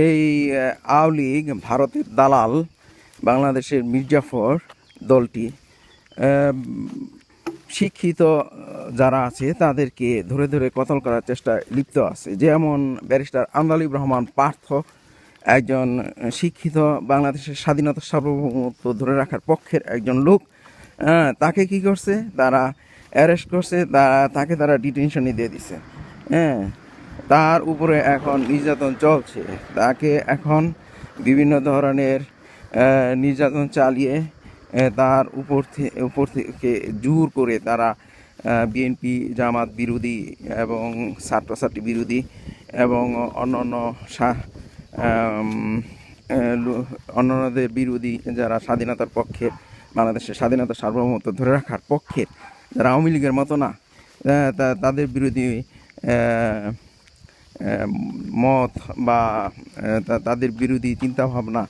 এই আওয়ামী লীগ, ভারতের দালাল, বাংলাদেশের মির্জাফর দলটি শিক্ষিত যারা আছে, তাদেরকে ধরে ধরে কতল করার চেষ্টায় লিপ্ত আছে। যেমন ব্যারিস্টার আন্দালিব রহমান পার্থ, একজন শিক্ষিত বাংলাদেশের স্বাধীনতা সার্বভৌমত্ব ধরে রাখার পক্ষের একজন লোক তাকে কি করছে? তারা অ্যারেস্ট করছে তারা তাকে তারা ডিটেনশনে দিয়ে দিছে। হ্যাঁ তার উপরে এখন নির্যাতন চলছে। তাকে এখন বিভিন্ন ধরনের নির্যাতন চালিয়ে তার উপর থেকে উপর থেকে জোর করে তারা বিএনপি জামাত বিরোধী এবং ছাত্রছাত্রী বিরোধী এবং অন্যান্য অন্যান্যদের বিরোধী যারা স্বাধীনতার পক্ষে, বাংলাদেশের স্বাধীনতা সার্বভৌমত্ব ধরে রাখার পক্ষে, যারা আওয়ামী লীগের মতো না তাদের বিরোধী মত বা তাদের বিরোধী চিন্তাভাবনা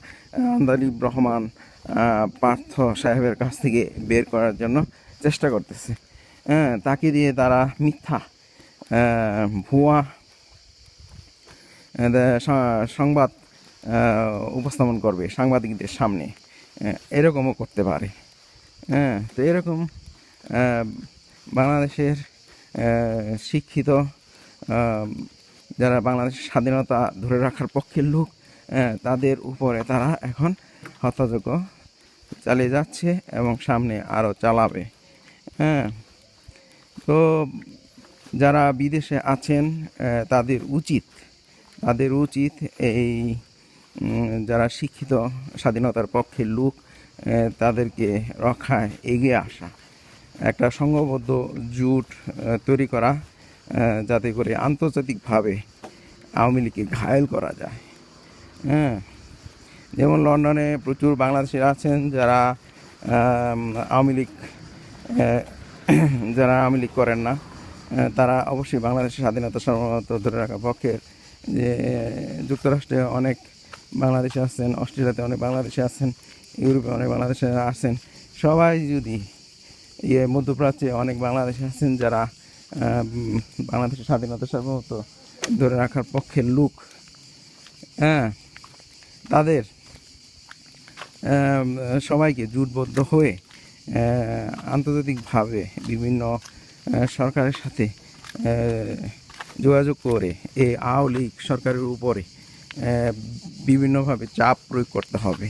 আন্দালিব রহমান পার্থ সাহেবের কাছ থেকে বের করার জন্য চেষ্টা করতেছে। হ্যাঁ তাকে দিয়ে তারা মিথ্যা ভুয়া সংবাদ উপস্থাপন করবে সাংবাদিকদের সামনে। এরকমও করতে পারে। হ্যাঁ তো এরকম বাংলাদেশের শিক্ষিত যারা বাংলাদেশের স্বাধীনতা ধরে রাখার পক্ষের লোক তাদের উপরে তারা এখন হত্যাযোগ্য চালিয়ে যাচ্ছে এবং সামনে আরও চালাবে। হ্যাঁ তো যারা বিদেশে আছেন তাদের উচিত তাদের উচিত এই যারা শিক্ষিত স্বাধীনতার পক্ষের লোক তাদেরকে রক্ষায় এগিয়ে আসা। একটা সংঘবদ্ধ জুট তৈরি করা যাতে করে আন্তর্জাতিকভাবে আওয়ামী লীগকে ঘায়েল করা যায়। হ্যাঁ যেমন লন্ডনে প্রচুর বাংলাদেশিরা আছেন যারা আওয়ামী লীগ যারা আওয়ামী লীগ করেন না তারা অবশ্যই বাংলাদেশের স্বাধীনতা সার্বভৌমত্ব ধরে রাখার পক্ষের যে, যুক্তরাষ্ট্রে অনেক বাংলাদেশে আছেন, অস্ট্রেলিয়াতে অনেক বাংলাদেশে আছেন, ইউরোপে অনেক বাংলাদেশে আছেন। সবাই যদি ইয়ে মধ্যপ্রাচ্যে অনেক বাংলাদেশে আছেন যারা বাংলাদেশের স্বাধীনতা সার্বভৌমত্ব ধরে রাখার পক্ষের লোক হ্যাঁ তাদের সবাইকে জোটবদ্ধ হয়ে আন্তর্জাতিকভাবে বিভিন্ন সরকারের সাথে যোগাযোগ করে এই আওয়ামী লীগ সরকারের উপরে বিভিন্নভাবে চাপ প্রয়োগ করতে হবে।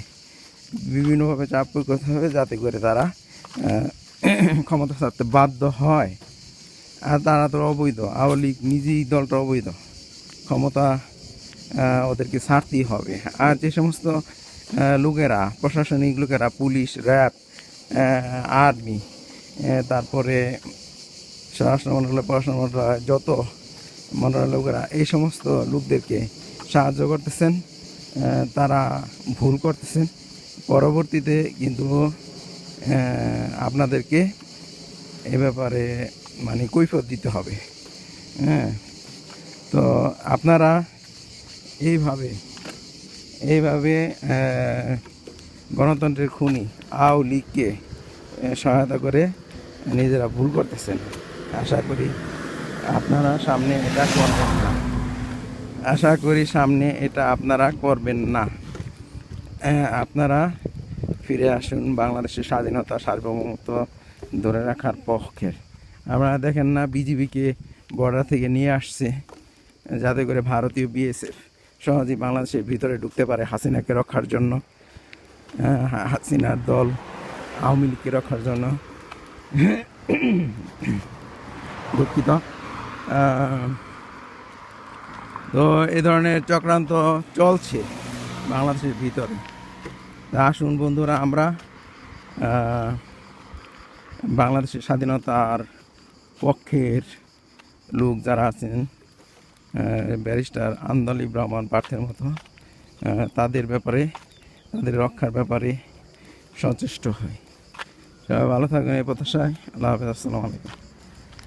বিভিন্নভাবে চাপ প্রয়োগ করতে হবে যাতে করে তারা ক্ষমতা ছাড়তে বাধ্য হয়। আর তারা তো অবৈধ। আওয়ামী লীগ নিজেই দলটা অবৈধ। ক্ষমতা ওদেরকে ছাড়তেই হবে। আর যে সমস্ত লোকেরা, প্রশাসনিক লোকেরা, পুলিশ, র্যাব আর্মি তারপরে স্বরাষ্ট্র মন্ত্রণালয় পড়াশোনা মন্ত্রণালয়, যত মন্ত্রণালয় লোকেরা, এই সমস্ত লোকদেরকে সাহায্য করতেছেন তারা ভুল করতেছেন। পরবর্তীতে কিন্তু আপনাদেরকে এ ব্যাপারে মানে কৈফত দিতে হবে। হ্যাঁ? তো আপনারা এইভাবে এইভাবে গণতন্ত্রের খুনি আও লীগকে সহায়তা করে নিজেরা ভুল করতেছেন। আশা করি আপনারা সামনে এটা করবেন না। আশা করি সামনে এটা আপনারা করবেন না। আপনারা ফিরে আসুন বাংলাদেশের স্বাধীনতা সার্বভৌমত্ব ধরে রাখার পক্ষের আপনারা দেখেন না বিজিবিকে বর্ডার থেকে নিয়ে আসছে যাতে করে ভারতীয় বিএসএফ সহজেই বাংলাদেশের ভিতরে ঢুকতে পারে হাসিনাকে রক্ষার জন্য। আহ, হাসিনার দল আওয়ামী লীগকে রক্ষার জন্য। দুঃখিত। তো এ ধরনের চক্রান্ত চলছে বাংলাদেশের ভিতরে। তা আসুন বন্ধুরা আমরা বাংলাদেশের স্বাধীনতার পক্ষের লোক যারা আছেন ব্যারিস্টার আন্দালি ব্রাহ্মণ পার্থের মতো তাদের ব্যাপারে, তাদের রক্ষার ব্যাপারে সচেষ্ট হয়। সবাই ভালো থাকবেন এই প্রত্যাশায়। আল্লাহ হাফেজ। আসসালামু আলাইকুম।